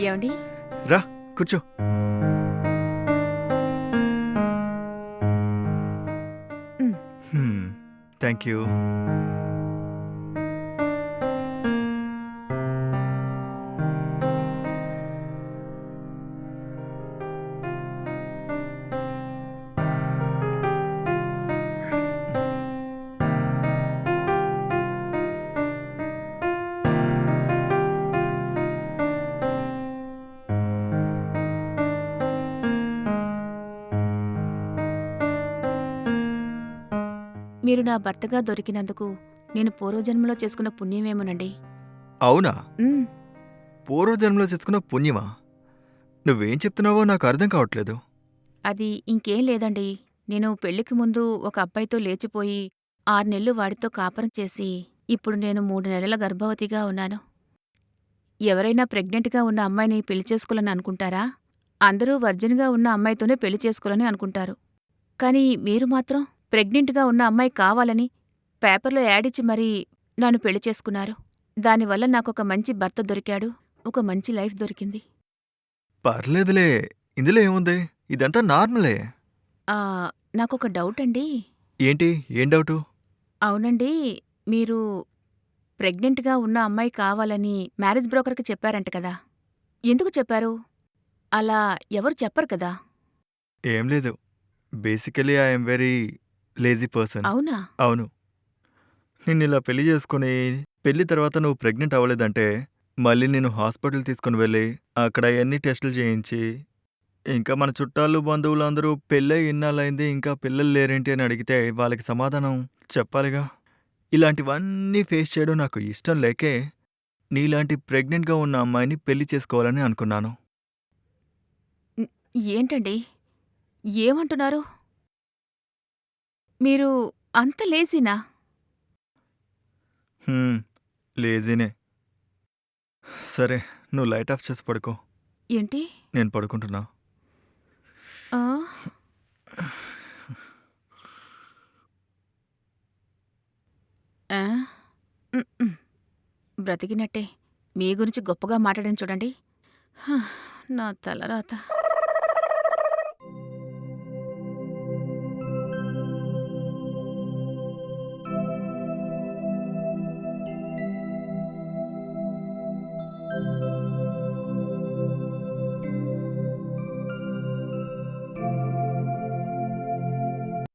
ఏమండి? రా కూర్చో. Thank you. మీరు నా భర్తగా దొరికినందుకు నేను పూర్వజన్మలో చేసుకున్న పుణ్యమేమోనండి. అవునా? ఉమ్, పూర్వజన్మలో చేసుకున్న పుణ్యమా? నువ్వేం చెప్తున్నావో నాకు అర్థం కావట్లేదు. అది ఇంకేం లేదండి. నేను పెళ్ళికి ముందు ఒక అబ్బాయితో లేచిపోయి ఆరు నెలలు వాడితో కాపురం చేసి ఇప్పుడు నేను మూడు నెలల గర్భవతిగా ఉన్నాను. ఎవరైనా ప్రెగ్నెంట్గా ఉన్న అమ్మాయిని పెళ్ళి చేసుకోవాలని అనుకుంటారా? అందరూ వర్జిన్గా ఉన్న అమ్మాయితోనే పెళ్ళి చేసుకోవాలని అనుకుంటారు. కానీ మీరు మాత్రం? ప్రెగ్నెంట్గా ఉన్న అమ్మాయి కావాలని పేపర్లో యాడ్ ఇచ్చి మరీ నన్ను పెళ్ళి చేసుకున్నారు. దానివల్ల నాకొక మంచి భర్త దొరికాడు. ఒక మంచి లైఫ్ దొరికింది. పర్లేదులే. ఇందులో ఏముంది? ఇదంతా నార్మలే. నాకొక డౌట్ అండి. ఏంటి? ఏం డౌటు? అవునండి. మీరు ప్రెగ్నెంట్గా ఉన్న అమ్మాయి కావాలని మ్యారేజ్ బ్రోకర్కి చెప్పారంట కదా. ఎందుకు చెప్పారు? అలా ఎవరు చెప్పరు కదా. ఏం లేదు. Basically I'm very lazy person అవునా? అవును. నిన్ను ఇలా పెళ్ళి చేసుకుని పెళ్ళి తర్వాత నువ్వు ప్రెగ్నెంట్ అవ్వలేదంటే మళ్ళీ నేను హాస్పిటల్ తీసుకుని వెళ్ళి అక్కడ ఎన్ని టెస్టులు చేయించి ఇంకా మన చుట్టాలు బంధువులు అందరూ పెళ్ళై ఇన్నాళ్ళైంది ఇంకా పిల్లలు లేరేంటి అని అడిగితే వాళ్ళకి సమాధానం చెప్పాలిగా. ఇలాంటివన్నీ ఫేస్ చేయడం నాకు ఇష్టం లేకే నీలాంటి ప్రెగ్నెంట్గా ఉన్న అమ్మాయిని పెళ్ళి చేసుకోవాలని అనుకున్నాను. ఏంటండి? ఏమంటున్నారు? మీరు అంత లేజీనా? హ్మ్, లేజీనే. సరే నువ్వు లైట్ ఆఫ్ చేసి పడుకో. ఏంటి? నేను పడుకుంటున్నా. ఆ? ఆ? ఉమ్, ఉమ్. బ్రతికినట్టే. మీ గురించి గొప్పగా మాట్లాడని చూడండి. హ, నా తలరాత.